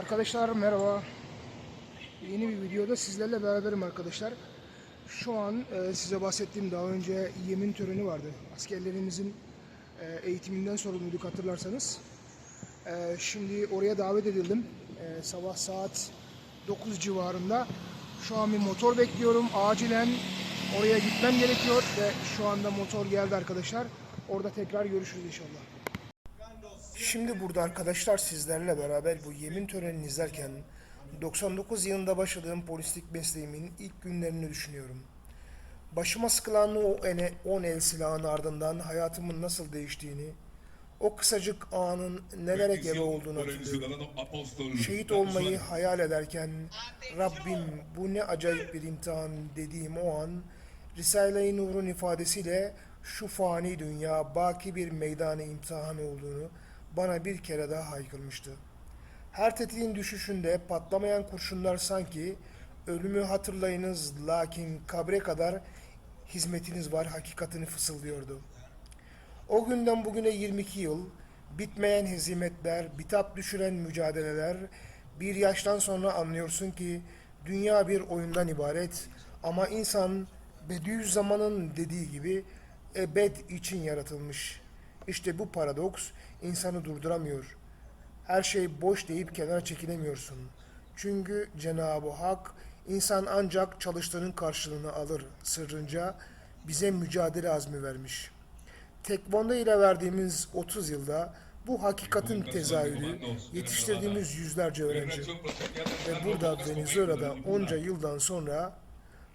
Arkadaşlar merhaba. Yeni bir videoda sizlerle beraberim arkadaşlar. Şu an e, size bahsettiğim daha önce yemin töreni vardı. Askerlerimizin e, eğitiminden sorumluyduk hatırlarsanız. E, şimdi oraya davet edildim. E, sabah saat 9 civarında. Şu an bir motor bekliyorum. Acilen oraya gitmem gerekiyor ve şu anda motor geldi arkadaşlar. Orada tekrar görüşürüz inşallah. Şimdi burada arkadaşlar sizlerle beraber bu yemin törenini izlerken 99 yılında başladığım polislik mesleğimin ilk günlerini düşünüyorum. Başıma sıkılan o ene, 10 el silahın ardından hayatımın nasıl değiştiğini, o kısacık anın nelere gebe olduğunu hatırlıyorum. Şehit olmayı hayal ederken Rabbim bu ne acayip bir imtihan dediğim o an Risale-i Nur'un ifadesiyle şu fani dünya baki bir meydanı imtihan olduğunu bana bir kere daha haykırmıştı. Her tetiğin düşüşünde patlamayan kurşunlar sanki ölümü hatırlayınız lakin kabre kadar hizmetiniz var hakikatini fısıldıyordu. O günden bugüne 22 yıl, bitmeyen hezimetler, bitap düşüren mücadeleler, bir yaştan sonra anlıyorsun ki dünya bir oyundan ibaret ama insan Bediüzzaman'ın dediği gibi ebed için yaratılmış. İşte bu paradoks insanı durduramıyor. Her şey boş deyip kenara çekilemiyorsun. Çünkü Cenab-ı Hak insan ancak çalıştığının karşılığını alır sırrınca bize mücadele azmi vermiş. Tekvando ile verdiğimiz 30 yılda bu hakikatin tezahürü yetiştirdiğimiz yüzlerce öğrenci. Ve burada Venezuela'da onca yıldan sonra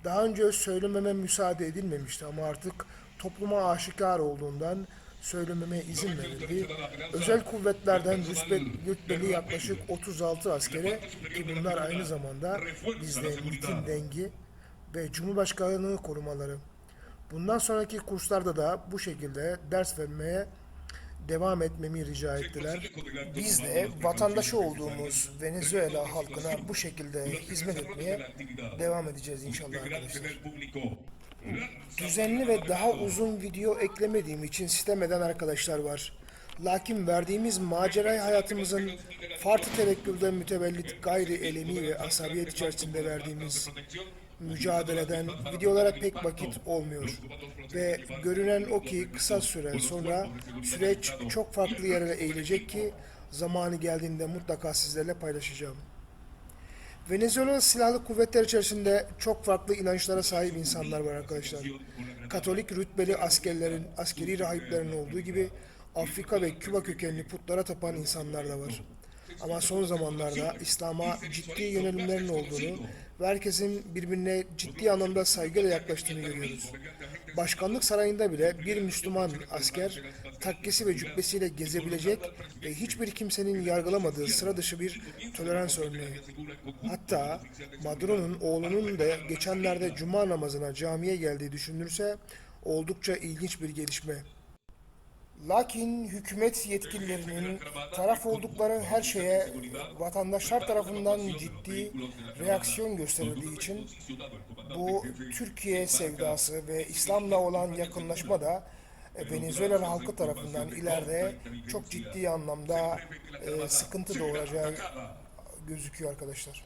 daha önce söylememe müsaade edilmemişti ama artık topluma aşikar olduğundan söylememe izin verildi. Özel kuvvetlerden rütbe, rütbeli yaklaşık 36 askere ki bunlar aynı zamanda bizde MİT'in dengi ve Cumhurbaşkanlığı korumaları. Bundan sonraki kurslarda da bu şekilde ders vermeye devam etmemi rica ettiler. Biz de vatandaşı olduğumuz Venezuela halkına bu şekilde hizmet etmeye devam edeceğiz inşallah arkadaşlar. Düzenli ve daha uzun video eklemediğim için sitem eden arkadaşlar var. Lakin verdiğimiz macerayı hayatımızın farklı tevekkülden mütevellit gayri elemi ve asabiyet içerisinde verdiğimiz mücadeleden videolara pek vakit olmuyor. Ve görünen o ki kısa süre sonra süreç çok farklı yerlere eğilecek ki zamanı geldiğinde mutlaka sizlerle paylaşacağım. Venezuela silahlı kuvvetler içerisinde çok farklı inançlara sahip insanlar var arkadaşlar. Katolik rütbeli askerlerin, askeri rahiplerin olduğu gibi Afrika ve Küba kökenli putlara tapan insanlar da var. Ama son zamanlarda İslam'a ciddi yönelimlerin olduğunu ve herkesin birbirine ciddi anlamda saygıyla yaklaştığını görüyoruz. Başkanlık sarayında bile bir Müslüman asker takkesi ve cübbesiyle gezebilecek ve hiçbir kimsenin yargılamadığı sıra dışı bir tolerans örneği. Hatta Maduro'nun oğlunun da geçenlerde cuma namazına camiye geldiği düşünülürse oldukça ilginç bir gelişme. Lakin hükümet yetkililerinin taraf oldukları her şeye vatandaşlar tarafından ciddi reaksiyon gösterildiği için bu Türkiye sevdası ve İslam'la olan yakınlaşma da Venezuela halkı tarafından ileride çok ciddi anlamda e, sıkıntı doğuracağı gözüküyor arkadaşlar.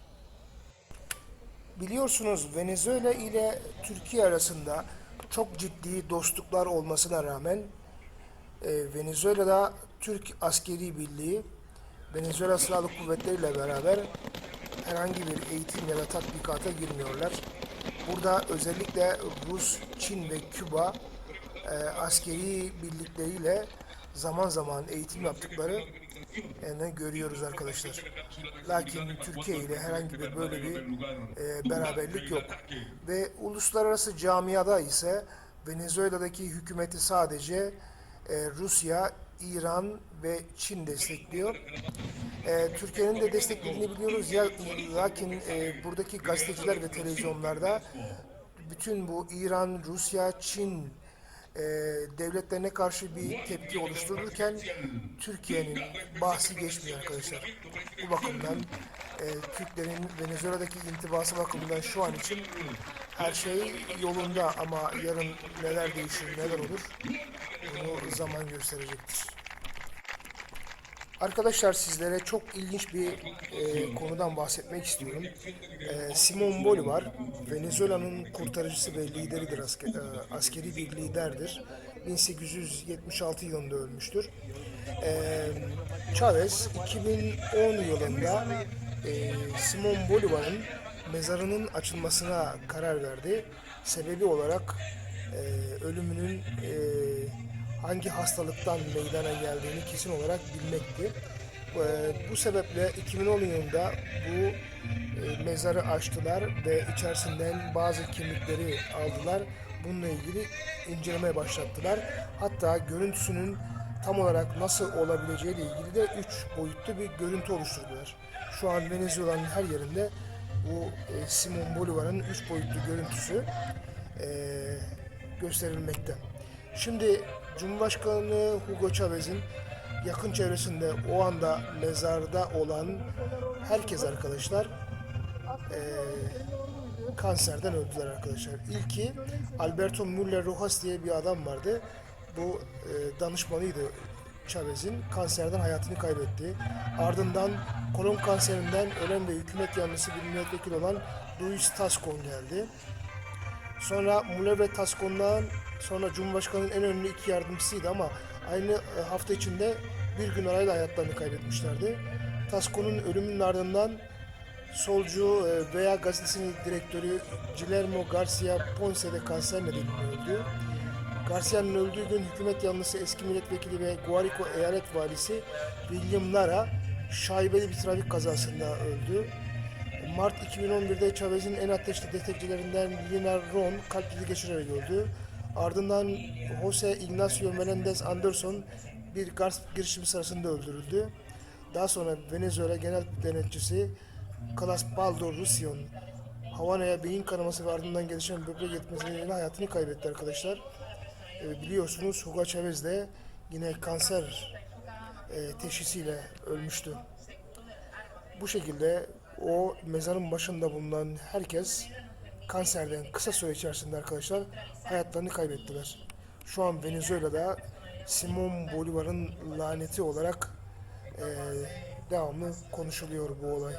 Biliyorsunuz Venezuela ile Türkiye arasında çok ciddi dostluklar olmasına rağmen e, Venezuela'da Türk askeri birliği Venezuela Silahlı Kuvvetleri ile beraber herhangi bir eğitim ya da tatbikata girmiyorlar. Burada özellikle Rus, Çin ve Küba e, askeri birlikleriyle zaman zaman eğitim yaptıkları yani görüyoruz arkadaşlar. Lakin Türkiye ile herhangi bir böyle bir e, beraberlik yok. Ve uluslararası camiada ise Venezuela'daki hükümeti sadece e, Rusya, İran ve Çin destekliyor. E, Türkiye'nin de desteklediğini biliyoruz. Ya, lakin e, buradaki gazeteciler ve televizyonlarda bütün bu İran, Rusya, Çin e, devletlerine karşı bir tepki oluştururken Türkiye'nin bahsi geçmiyor arkadaşlar. Bu bakımdan e, Türklerin Venezuela'daki intibası bakımından şu an için her şey yolunda ama yarın neler değişir, neler olur bunu zaman gösterecektir. Arkadaşlar sizlere çok ilginç bir e, konudan bahsetmek istiyorum. E, Simon Bolivar, Venezuela'nın kurtarıcısı ve lideridir, asker, e, askeri bir liderdir. 1876 yılında ölmüştür. E, Chavez 2010 yılında e, Simon Bolivar'ın mezarının açılmasına karar verdi. Sebebi olarak e, ölümünün e, hangi hastalıktan meydana geldiğini kesin olarak bilmekti. E, bu sebeple 2010 yılında bu e, mezarı açtılar ve içerisinden bazı kimlikleri aldılar. Bununla ilgili incelemeye başlattılar. Hatta görüntüsünün tam olarak nasıl olabileceği ile ilgili de 3 boyutlu bir görüntü oluşturdular. Şu an Venezuela'nın her yerinde bu e, Simon Bolivar'ın 3 boyutlu görüntüsü e, gösterilmekte. Şimdi Cumhurbaşkanı Hugo Chavez'in yakın çevresinde o anda mezarda olan herkes arkadaşlar e, kanserden öldüler arkadaşlar. İlki Alberto Müller Rojas diye bir adam vardı. Bu e, danışmanıydı Chavez'in kanserden hayatını kaybetti. Ardından kolon kanserinden ölen ve hükümet yanlısı bir milletvekili olan Luis Tascon geldi. Sonra Muller ve Tascon'dan sonra Cumhurbaşkanı'nın en önemli iki yardımcısıydı ama aynı e, hafta içinde bir gün arayla hayatlarını kaybetmişlerdi. Tascon'un ölümünün ardından solcu e, veya gazetesinin direktörü Guillermo Garcia Ponce de kanser nedeniyle öldü. Garcia'nın öldüğü gün hükümet yanlısı eski milletvekili ve Guarico eyalet valisi William Lara şaibeli bir trafik kazasında öldü. Mart 2011'de Chavez'in en ateşli destekçilerinden Lina Ron kalp krizi geçirerek öldü. Ardından Jose Ignacio Melendez Anderson bir gasp girişimi sırasında öldürüldü. Daha sonra Venezuela Genel Denetçisi Calasbaldo Rusion Havana'ya beyin kanaması ve ardından gelişen böbrek yetmesi nedeniyle hayatını kaybetti arkadaşlar. E, biliyorsunuz Hugo Chavez de yine kanser e, teşhisiyle ölmüştü. Bu şekilde o mezarın başında bulunan herkes kanserden kısa süre içerisinde arkadaşlar hayatlarını kaybettiler. Şu an Venezuela'da Simon Bolivar'ın laneti olarak e, devamlı konuşuluyor bu olay.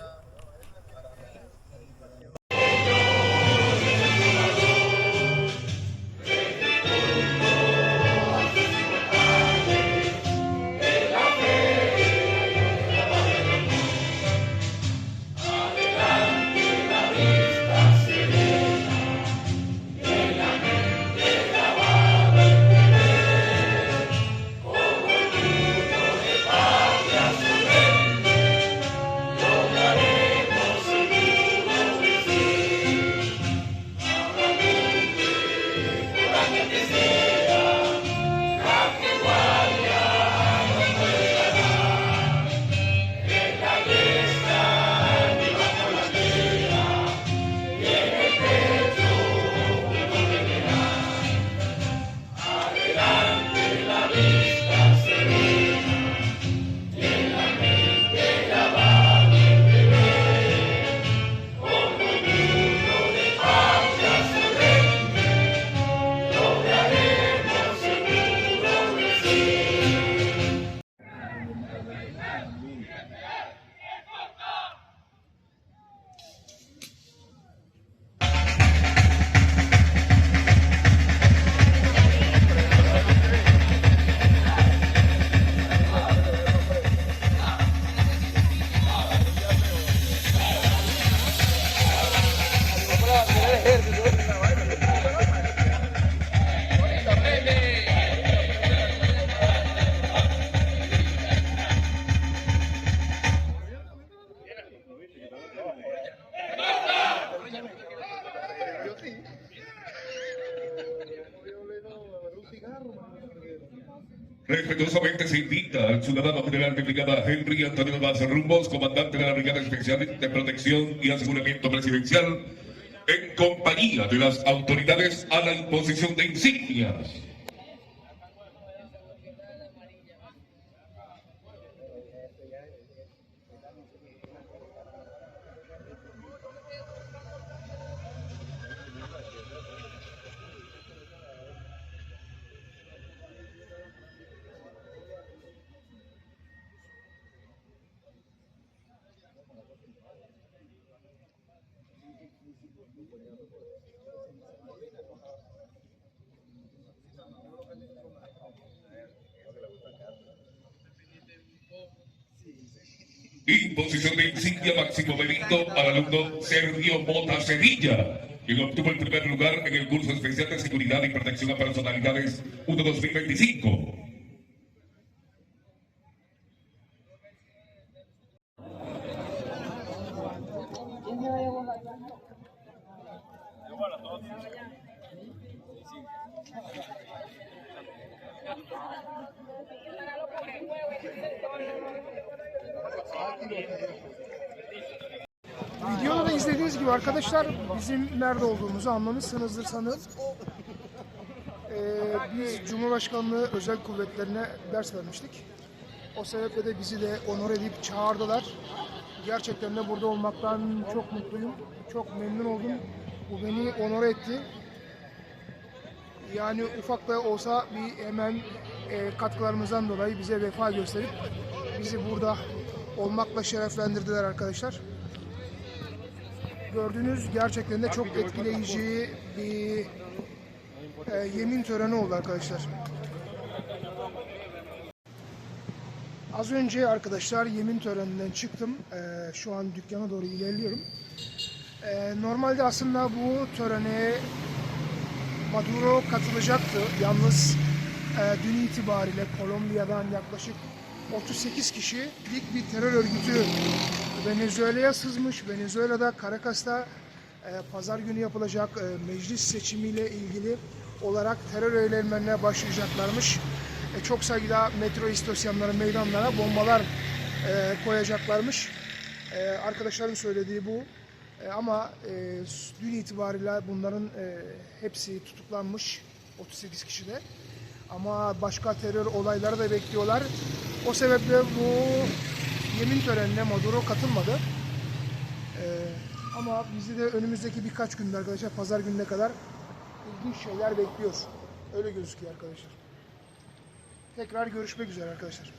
Respetuosamente se invita al ciudadano general de brigada Henry Antonio Vaz Rumbos, comandante de la Brigada Especial de Protección y Aseguramiento Presidencial, en compañía de las autoridades a la imposición de insignias. Imposición de insignia máximo mérito al alumno Sergio Mota Sevilla, quien obtuvo el primer lugar en el curso especial de seguridad y protección a personalidades 1-2025. Gibi arkadaşlar bizim nerede olduğumuzu anlamışsınızdır sanırım. Ee, biz Cumhurbaşkanlığı Özel Kuvvetlerine ders vermiştik. O sebeple de bizi de onur edip çağırdılar. Gerçekten de burada olmaktan çok mutluyum. Çok memnun oldum. Bu beni onur etti. Yani ufak da olsa bir hemen e, katkılarımızdan dolayı bize vefa gösterip bizi burada olmakla şereflendirdiler arkadaşlar. Gördüğünüz gerçekten de çok etkileyici bir e, yemin töreni oldu arkadaşlar. Az önce arkadaşlar yemin töreninden çıktım. E, şu an dükkana doğru ilerliyorum. E, normalde aslında bu törene Maduro katılacaktı. Yalnız e, dün itibariyle Kolombiya'dan yaklaşık 38 kişilik bir terör örgütü Venezuela'ya sızmış. Venezuela'da Caracas'ta e, pazar günü yapılacak e, meclis seçimiyle ilgili olarak terör eylemlerine başlayacaklarmış. E, çok sayıda metro istasyonları, meydanlara bombalar e, koyacaklarmış. E, arkadaşların söylediği bu. E, ama e, dün itibariyle bunların e, hepsi tutuklanmış. 38 kişi de. Ama başka terör olayları da bekliyorlar. O sebeple bu yemin törenine Maduro katılmadı. E, ama bizi de önümüzdeki birkaç günde arkadaşlar pazar gününe kadar ilginç şeyler bekliyor. Öyle gözüküyor arkadaşlar. Tekrar görüşmek üzere arkadaşlar.